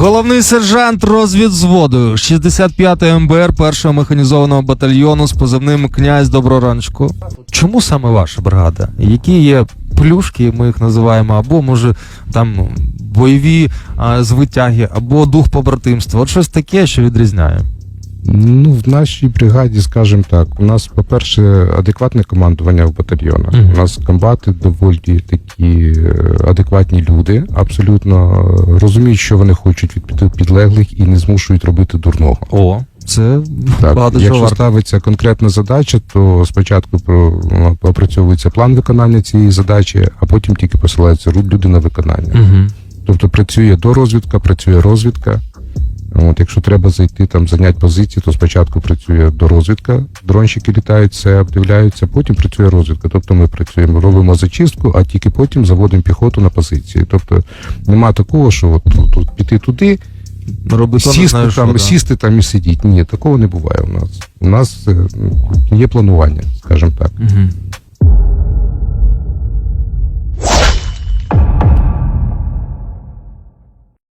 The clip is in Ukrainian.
Головний сержант розвідзводу 65-ї МБР першого механізованого батальйону з позивним князь Доброранчко. Чому саме ваша бригада? Які є плюшки, ми їх називаємо, або може там бойові а, звитяги, або дух побратимства? От щось таке, що відрізняє. В нашій бригаді, скажімо так, у нас, по-перше, адекватне командування в батальйонах. Мгм. У нас комбати доволі такі е, адекватні люди, абсолютно е, розуміють, що вони хочуть від підлеглих і не змушують робити дурного. О, це Так, багато якщо варто. ставиться конкретна задача, то спочатку опрацьовується план виконання цієї задачі, а потім тільки посилається люди на виконання. Угу. Тобто працює дорозвідка, працює розвідка. От, якщо треба зайти там зайняти позиції, то спочатку працює дорозвідка, дронщики літають, все обдивляються, потім працює розвідка. Тобто ми працюємо, робимо зачистку, а тільки потім заводимо піхоту на позиції. Тобто нема такого, що от тут, тут піти туди, Робити сісти там, сісти там і сидіти. Ні, такого не буває у нас. У нас е, є планування, скажімо так. Угу.